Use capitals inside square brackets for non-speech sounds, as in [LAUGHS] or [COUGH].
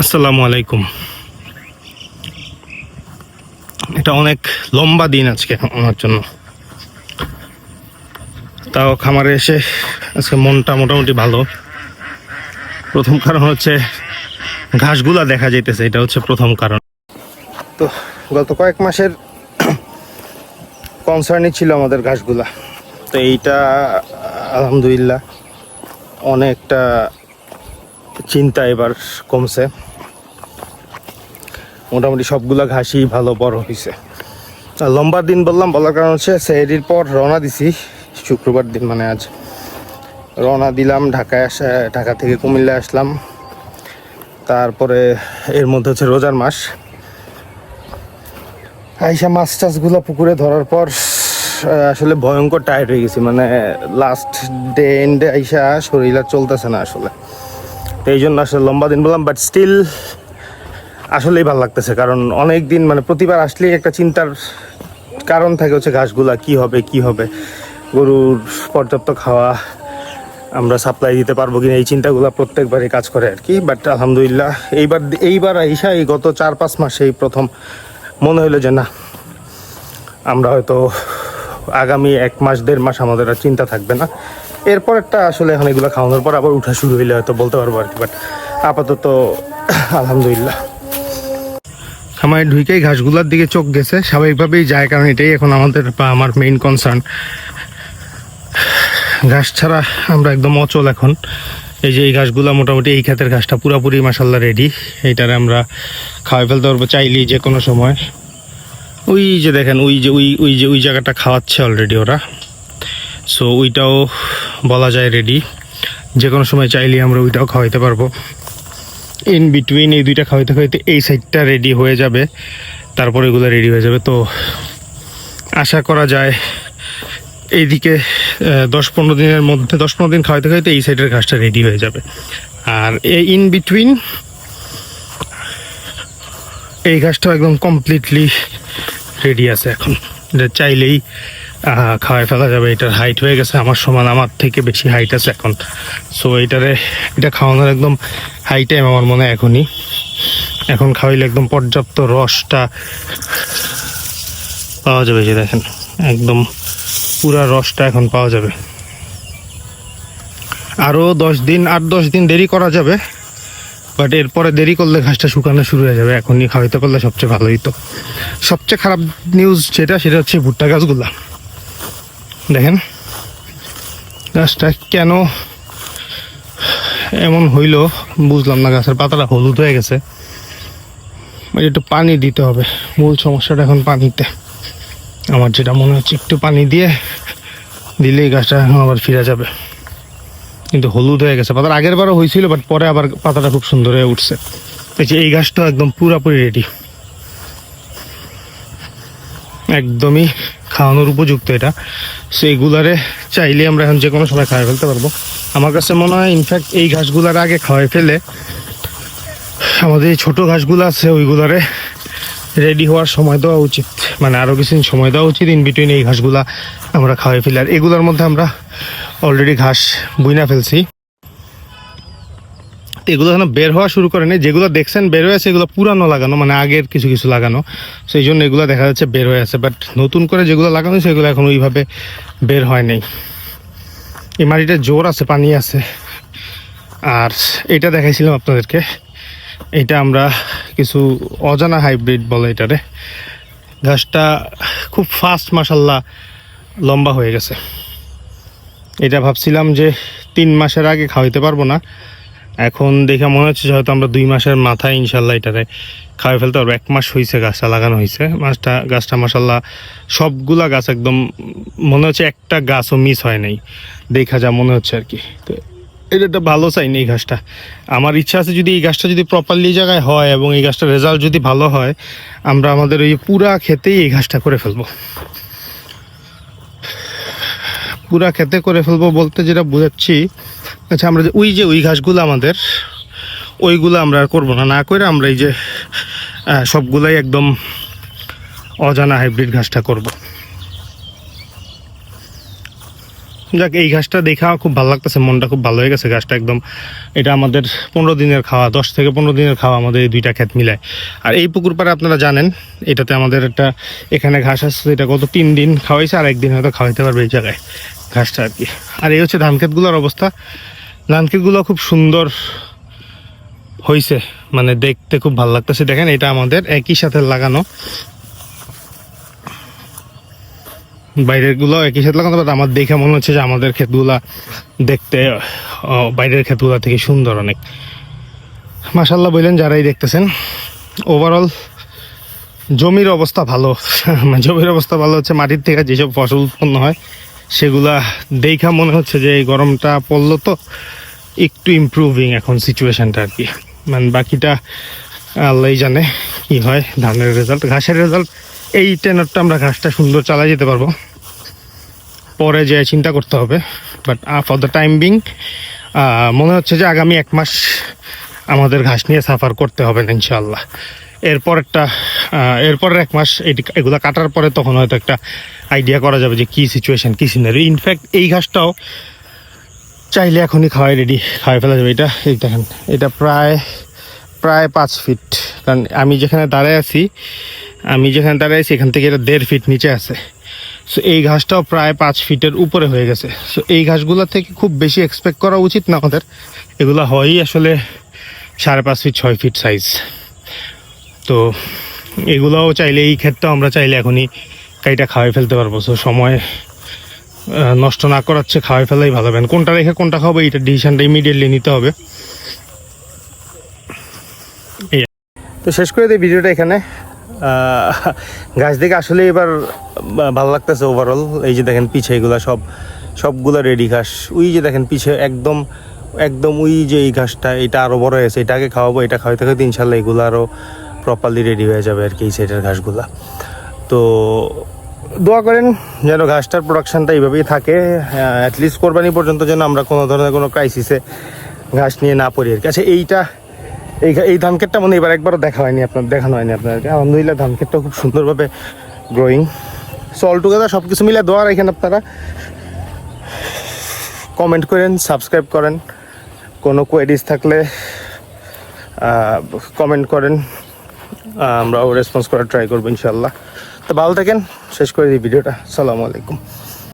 আসসালামু আলাইকুম। এটা অনেক লম্বা দিন আজকে আমার জন্য। তাও খামারে এসে আজকে মনটা মোটামুটি ভালো। প্রথম কারণ হচ্ছে ঘাসগুলা দেখা যাইতেছে, এটা হচ্ছে প্রথম কারণ। তো গত কয়েক মাসের কনসার্নই ছিল আমাদের ঘাসগুলা। তো এইটা, আলহামদুলিল্লাহ, অনেকটা চিন্তা এবার কমছে। মোটামুটি সবগুলা ঘাসই ভালো, বড় হয়েছে লম্বা দিন বললাম, বলার কারণ হচ্ছে সেহরির পর রওনা দিছি, শুক্রবার দিন মানে আজ। রওনা দিলাম, ঢাকায় আসা, ঢাকা থেকে কুমিল্লা আসলাম। তারপরে এর মধ্যে হচ্ছে রোজার মাস। আইসা মাছ টাছগুলো পুকুরে ধরার পর আসলে ভয়ঙ্কর টায়ার্ড হয়ে গেছি মানে লাস্ট ডে এন্ডে আইসা শরীর আর চলতেছে না আসলে। তো এই জন্য আসলে লম্বা দিন বললাম বাট স্টিল আসলেই ভালো লাগতেছে, কারণ অনেক দিন মানে প্রতিবার আসলেই একটা চিন্তার কারণ থাকে হচ্ছে ঘাসগুলা, কি হবে কি হবে? গরুর পর্যাপ্ত খাওয়া আমরা সাপ্লাই দিতে পারব কিনা, এই চিন্তাগুলো প্রত্যেকবারই কাজ করে আর কি। বাট আলহামদুলিল্লাহ, এইবার এইবার আইসা এই গত চার পাঁচ মাসে এই প্রথম মনে হলো যে না, আমরা হয়তো আগামী এক মাস, দেড় মাস আমাদের আর চিন্তা থাকবে না। এরপর একটা আসলে এখন এগুলো খাওয়ানোর পর আবার উঠা শুরু হইলে হয়তো বলতে পারব আর কি বাট আপাতত আলহামদুলিল্লাহ। খামারে ঢুকেই ঘাসগুলোর দিকে চোখ গেছে। স্বাভাবিকভাবেই যায়, কারণ এটাই এখন আমাদের বা আমার মেইন কনসার্ন ঘাস ছাড়া আমরা একদম অচল এখন। এই যে এই ঘাসগুলো মোটামুটি এই ক্ষেতের ঘাসটা পুরাপুরি মাসাল্লাহ রেডি এইটারে আমরা খাওয়াই ফেলতে পারব চাইলেই যে কোনো সময়। ওই যে দেখেন, ওই যে, ওই ওই যে, ওই জায়গাটা খাওয়াচ্ছে অলরেডি ওরা। সো ওইটাও বলা যায় রেডি যে কোনো সময় চাইলেই আমরা ওইটাও খাওয়াইতে পারব। ইন বিটুইন এই দুইটা খাওয়াইতে খাওয়াইতে এই সাইডটা রেডি হয়ে যাবে। তারপর এগুলো রেডি হয়ে যাবে। তো আশা করা যায় এইদিকে দশ পনেরো দিনের মধ্যে, দশ পনেরো দিন খাওয়াইতে খাওয়াইতে এই সাইডের ঘাসটা রেডি হয়ে যাবে। আর এই ইন বিটুইন এই ঘাসটাও একদম কমপ্লিটলি রেডি আছে এখন। চাইলেই খাওয়াই ফেলা যাবে, এটার হাইট হয়ে গেছে, আমার সমান আমার থেকে বেশি হাইট আছে এখন। সো এটারে, এটা খাওয়ানোর একদম হাই টাইম আমার মনে হয় এখনই। এখন খাওয়াইলে একদম পর্যাপ্ত রসটা পাওয়া যাবে যে দেখেন, একদম পুরা রসটা এখন পাওয়া যাবে। আরও দশ দিন, আট দশ দিন দেরি করা যাবে বাট এরপরে দেরি করলে ঘাসটা শুকানো শুরু হয়ে যাবে, এখনই খাওয়াইতে পারলে সবচেয়ে ভালোই তো। সবচেয়ে খারাপ নিউজ যেটা, সেটা হচ্ছে ভুট্টা গাছগুলা। দেখেন, গাছটা কেন এমন হইল বুঝলাম না, গাছের পাতাটা হলুদ হয়ে গেছে। একটু পানি দিতে হবে, মূল সমস্যাটা এখন পানিতে। আমার যেটা মনে হচ্ছে, একটু পানি দিয়ে দিলেই গাছটা এখন আবার ফিরে যাবে। কিন্তু হলুদ হয়ে গেছে পাতার আগের বারও হয়েছিল বাট পরে আবার পাতাটা খুব সুন্দর হয়ে উঠছে। এই যে এই গাছটা একদম পুরাপুরি রেডি একদমই খাওয়ানোর উপযুক্ত এটা। সো এইগুলারে চাইলে আমরা এখন যে কোনো সময় খাওয়াই ফেলতে পারব। আমার কাছে মনে হয় ইনফ্যাক্ট এই ঘাসগুলার আগে খাওয়াই ফেলে আমাদের এই ছোটো ঘাসগুলো আছে, ওইগুলারে রেডি হওয়ার সময় দেওয়া উচিত। মানে আরও কিছুদিন সময় দেওয়া উচিত ইন বিটুইন এই ঘাসগুলা আমরা খাওয়াই ফেলি। আর এগুলোর মধ্যে আমরা অলরেডি ঘাস বুইনা ফেলছি। এগুলো এখনও বের হওয়া শুরু করেনি, যেগুলো দেখছেন বের হয়ে আছে, এগুলো পুরানো লাগানো মানে আগের কিছু কিছু লাগানো। সেই জন্য এগুলো দেখা যাচ্ছে বের হয়ে আছে বাট নতুন করে যেগুলো লাগানো সেগুলো এখন ওইভাবে বের হয় নাই। এই মাটিটা জোর আছে, পানি আছে। আর এটা দেখাইছিলাম আপনাদেরকে। এটা আমরা কিছু অজানা হাইব্রিড বলে এটারে। ঘাসটা খুব ফাস্ট মাসাল্লাহ লম্বা হয়ে গেছে। এটা ভাবছিলাম যে তিন মাসের আগে খাওয়াইতে পারব না। এখন দেখে মনে হচ্ছে হয়তো আমরা দুই মাসের মাথায় ইনশাল্লাহ এটারে খাওয়াই ফেলতে পারব। এক মাস হয়েছে গাছটা, লাগানো হয়েছে মাছটা, গাছটা মাসাল্লাহ সবগুলা গাছ একদম মনে হচ্ছে একটা গাছও মিস হয় নাই। দেখা যা মনে হচ্ছে আর কি। তো এটা একটা ভালো চাইনি এই ঘাসটা আমার ইচ্ছা আছে যদি এই গাছটা যদি প্রপারলি জায়গায় হয় এবং এই গাছটার রেজাল্ট যদি ভালো হয়, আমরা আমাদের ওই পুরা খেতেই এই ঘাসটা করে ফেলব। পুরা খেতে করে ফেলব বলতে যেটা বোঝাচ্ছি আচ্ছা আমরা যে ওই যে ওই ঘাসগুলো আমাদের, ওইগুলো আমরা আর করব না। না করে আমরা এই যে সবগুলাই একদম অজানা হাইব্রিড ঘাসটা করব। যাক, এই ঘাসটা দেখা খুব ভালো লাগতেছে, মনটা খুব ভালো হয়ে গেছে ঘাসটা একদম। এটা আমাদের পনেরো দিনের খাওয়া, দশ থেকে পনেরো দিনের খাওয়া আমাদের এই দুইটা ক্ষেত মিলায়। আর এই পুকুর পাড়ে আপনারা জানেন, এটাতে আমাদের একটা, এখানে ঘাস আসছে এটা গত তিন দিন খাওয়াইছে, আর একদিন হয়তো খাওয়াইতে পারবে এই জায়গায়। ঘাসটা আর কি। আর এই হচ্ছে ধান ক্ষেতগুলোর অবস্থা। ধান ক্ষেতগুলো খুব সুন্দর হয়েছে মানে দেখতে খুব ভালো লাগতেছে। দেখেন, এটা আমাদের একই সাথে লাগানো। বাইরেরগুলো একই সাথে লাগানো বাট আমার দেখে মনে হচ্ছে যে আমাদের ক্ষেতগুলা দেখতে বাইরের ক্ষেতগুলা থেকে সুন্দর অনেক। মাসাল্লাহ বললেন যারাই দেখতেছেন ওভারঅল জমির অবস্থা ভালো। [LAUGHS] জমির অবস্থা ভালো হচ্ছে, মাটির থেকে যেসব ফসল উৎপন্ন হয় সেগুলা দেখা মনে হচ্ছে যে এই গরমটা পড়ল তো একটু ইমপ্রুভিং এখন সিচুয়েশনটা আর কি। মানে বাকিটা আল্লাহ জানে কি হয়, ধানের রেজাল্ট ঘাসের রেজাল্ট এই টেনারটা আমরা ঘাসটা সুন্দর চালাই যেতে পারব। পরে যে চিন্তা করতে হবে। But for the time being মনে হচ্ছে যে আগামী এক মাস আমাদের ঘাস নিয়ে সাফার করতে হবে না ইনশাল্লাহ এরপরেরটা আহ, এরপরের এক মাস এটি এগুলো কাটার পরে তখন হয়তো একটা আইডিয়া করা যাবে যে কি সিচুয়েশন কি সিনারি ইনফ্যাক্ট এই ঘাসটাও চাইলে এখনই খাওয়াই রেডি খাওয়াই ফেলা যাবে। এটা এই দেখেন এটা প্রায় প্রায় পাঁচ ফিট কারণ আমি যেখানে দাঁড়ায় আছি আমি যেখানে দাঁড়ায় আছি এখান থেকে এটা দেড় ফিট নিচে আছে। সো এই ঘাসটাও প্রায় পাঁচ ফিটের উপরে হয়ে গেছে। সো এই ঘাসগুলো থেকে খুব বেশি এক্সপেক্ট করা উচিত না আমাদের। এগুলো হয়ই আসলে সাড়ে পাঁচ ফিট ছয় ফিট সাইজ তো এগুলোও চাইলে, এই ক্ষেত্রেও আমরা চাইলে এখনই কাইটা খাওয়াই ফেলতে পারব। সো সময় নষ্ট না করাচ্ছে, খাওয়াই ফেলাই ভালো। হবে কোনটা রেখে কোনটা খাব, এইটা ডিসিশনটা ইমিডিয়েটলি নিতে হবে। তো শেষ করে দিই ভিডিওটা এখানে। গাছ দেখে আসলে এবার ভালো লাগতেছে ওভারঅল এই যে দেখেন পিছে এগুলা সব, সবগুলা রেডি ঘাস। ওই যে দেখেন পিছে একদম একদম ওই যে এই ঘাসটা, এটা আরও বড় হয়েছে এটাকে খাওয়াবো, এটা খাওয়াইতে খাওয়াইতে ইনশাল্লাহ এগুলো আরও প্রপারলি রেডি হয়ে যাবে আর কি এই সাইডের ঘাসগুলা। তো দোয়া করেন যেন ঘাসটার প্রোডাকশানটা এইভাবেই থাকে অ্যাটলিস্ট কোরবানি পর্যন্ত যেন আমরা কোনো ধরনের কোনো ক্রাইসিসে ঘাস নিয়ে না পড়ি আর কি। আচ্ছা এইটা, এই এই ধান ক্ষেতটা মানে এবার একবারও দেখা হয়নি আপনার, দেখানো হয়নি আপনাদেরকে আলহামদুলিল্লাহ ধান ক্ষেতটা খুব সুন্দরভাবে গ্রোয়িং সো অল টুগেদার সব কিছু মিলে দোয়া রাখেন আপনারা। কমেন্ট করেন সাবস্ক্রাইব করেন। কোনো কোয়েরিজ থাকলে কমেন্ট করেন। আমরা আমরাও রেসপন্স করার ট্রাই করব ইনশাল্লাহ তো ভালো থাকেন, শেষ করে দিই ভিডিওটা। সালামু আলাইকুম।